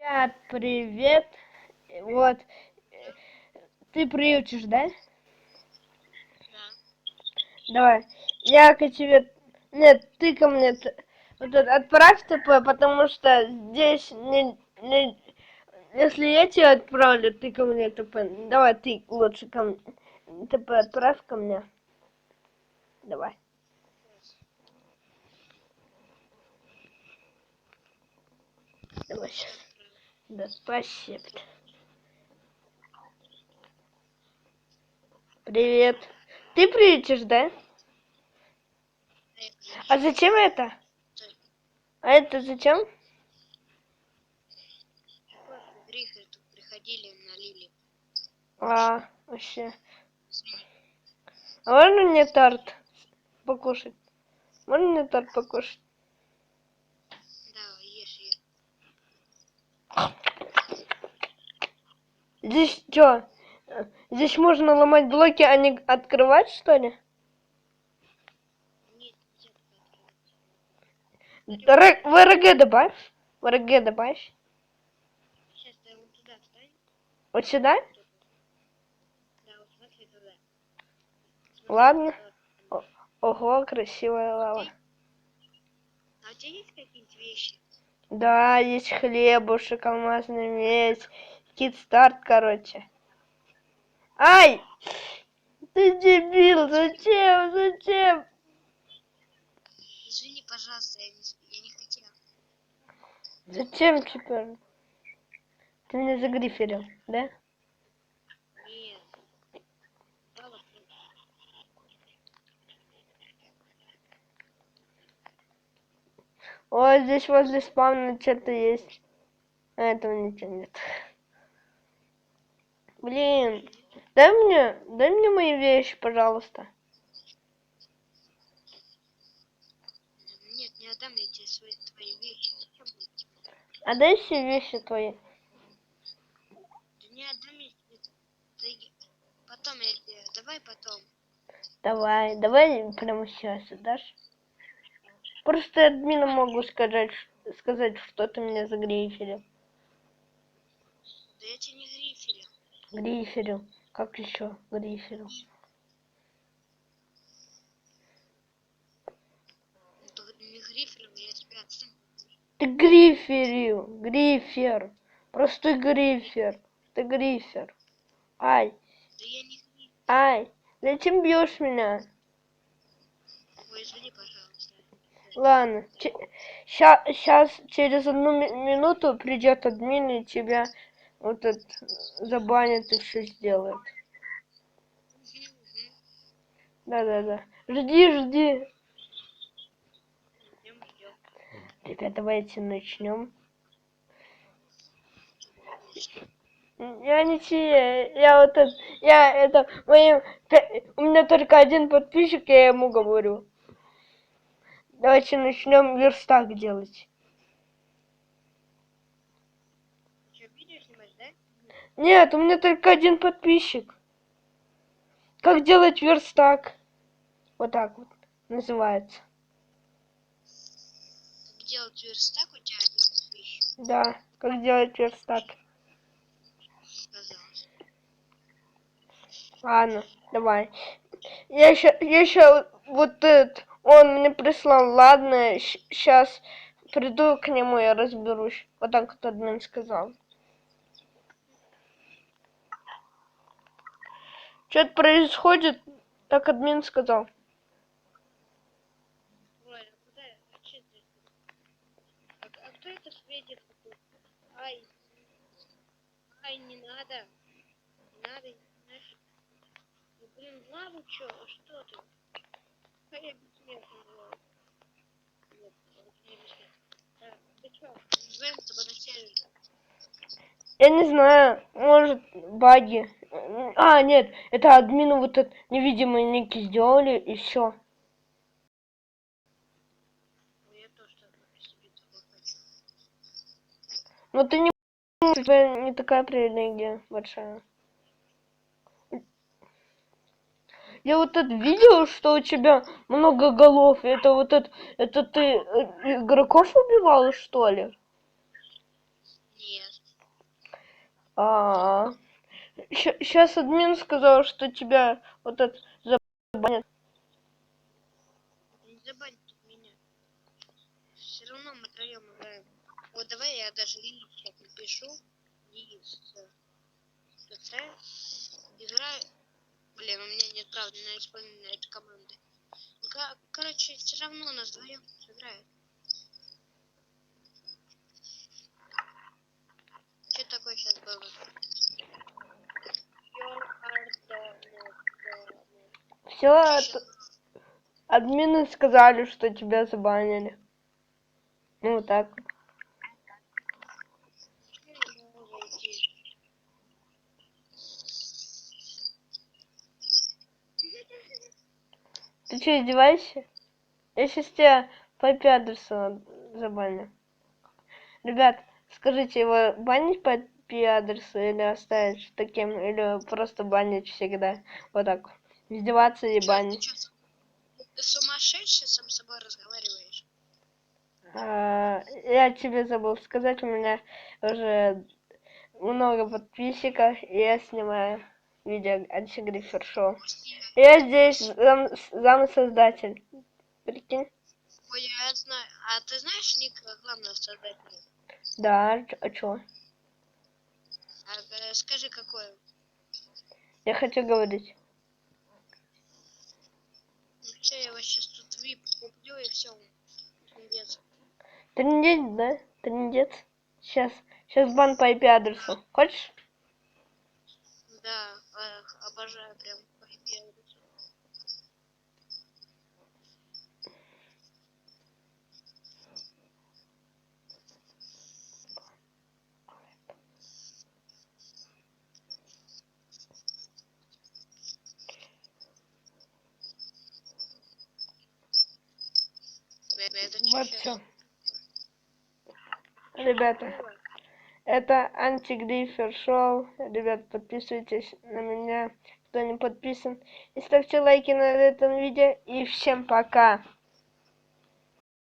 Ребят, привет. Вот. Ты приютишь, да? Да. Давай. Я к тебе... Нет, ты ко мне... Вот это, отправь ТП, потому что здесь не, не... Если я тебе отправлю, ты ко мне ТП. Давай, ты лучше ко мне. ТП отправь ко мне. Давай. Давай сейчас. Да, спасибо. Привет. Ты приютишь, да? А зачем это? А это зачем? Приходили, налили. А, вообще. А можно мне торт покушать? Можно мне торт покушать? Здесь что? Здесь можно ломать блоки, а не открывать, что ли? Нет, нельзя так открывать. РГ В РГ добавь. В РГ добавь. Сейчас ты вот туда встань. Вот сюда? Да, вот смотри туда. Смотри, Ладно. вот. Ого, красивая лава. А у тебя есть какие-нибудь вещи? Да, есть хлебушек, алмазный меч, кит-старт, короче. Ай! Ты дебил, зачем, зачем? Извини, пожалуйста, я не, я не хотел. Зачем теперь? Ты меня загриферил, да? Нет. Да, вот, ну, О, здесь возле спавна что-то есть. А этого ничего нет. Блин, дай мне, дай мне мои вещи, пожалуйста. Нет, не отдам я тебе свои, твои вещи. А дай все вещи твои. Да не отдам я тебе. Потом я тебе. Давай потом. Давай, давай прямо сейчас дашь. Просто админу могу сказать, сказать, что ты меня загриферил. Да я тебе не Гриферил. Как еще отстань. Ты гриферил. Грифер. Простой грифер. Ты грифер. Ай, ай. Зачем бьешь меня? Ой, извини, пожалуйста. Ладно, сейчас через одну ми- минуту придет админ и тебя вот этот забанит и все сделает. Да-да-да. Жди, жди. Ребят, давайте начнем. Я не те, я вот это, я это, моим, у меня только один подписчик, я ему говорю. Давайте начнем верстак делать. Что, видео снимаешь, да? Нет, у меня только один подписчик. Как делать верстак? Вот так вот называется. Как делать верстак у тебя один подписчик? Да, как делать верстак. Сказалось. Ладно, давай. Я еще, я еще вот этот, он мне прислал, ладно, сейчас приду к нему и разберусь. Вот так вот админ сказал. Что-то происходит, так админ сказал. Ой, куда? Что это? Кто это светит тут? Ай. Ай, не надо. Не надо, знаешь. Ну, блин, в лаву чё? А что ты? А я бессмертный был. Нет, короче, не бессмертный. Так, ты чё? Вдвоем с тобой на сервере. Я не знаю, может, баги. А, нет, это админу вот этот невидимый ники сделали, и все. Ну. Но ты не у тебя не такая привилегия большая. Я вот это видел, что у тебя много голов. Это вот это, это ты э, игроков убивал, что ли? Нет. А, сейчас админ сказал, что тебя вот это забанят. Не забань тут меня. Все равно мы втроем играем. Вот давай я даже сейчас напишу. Лиз. ТЦ. Играю. Блин, у меня нет правда на исполнение этой команды. Ну, ко- короче, все равно нас вдвоем сыграют. Что такое сейчас было? Все, админы сказали, что тебя забанили. Ну, вот так. вот. Ты что, издеваешься? Я сейчас тебя по адресу забаню. Ребят, скажите, его банить по адресу или оставить таким, или просто банить всегда? Вот так. Издеваться и Чё. Ты, чё, ты сумасшедший сам с собой разговариваешь? А, я тебе забыл сказать, у меня уже много подписчиков, и я снимаю видео Антигрифер Шоу. Я здесь зам, зам создатель. Прикинь? Ой, я знаю. А ты знаешь ник главного создателя? Да, а чё- а? А, э, скажи, какой? Я хочу говорить. Все, я вас сейчас тут вип куплю и все. Пиздец. Трындец, да? Трындец? Сейчас, сейчас бан по IP-адресу. Хочешь? Да, эх, обожаю прям по IP-адресу. Э, Это чё Вот все. Ребята, это Антигрифер Шоу. Ребят, подписывайтесь на меня, кто не подписан. И ставьте лайки на этом видео. И всем пока.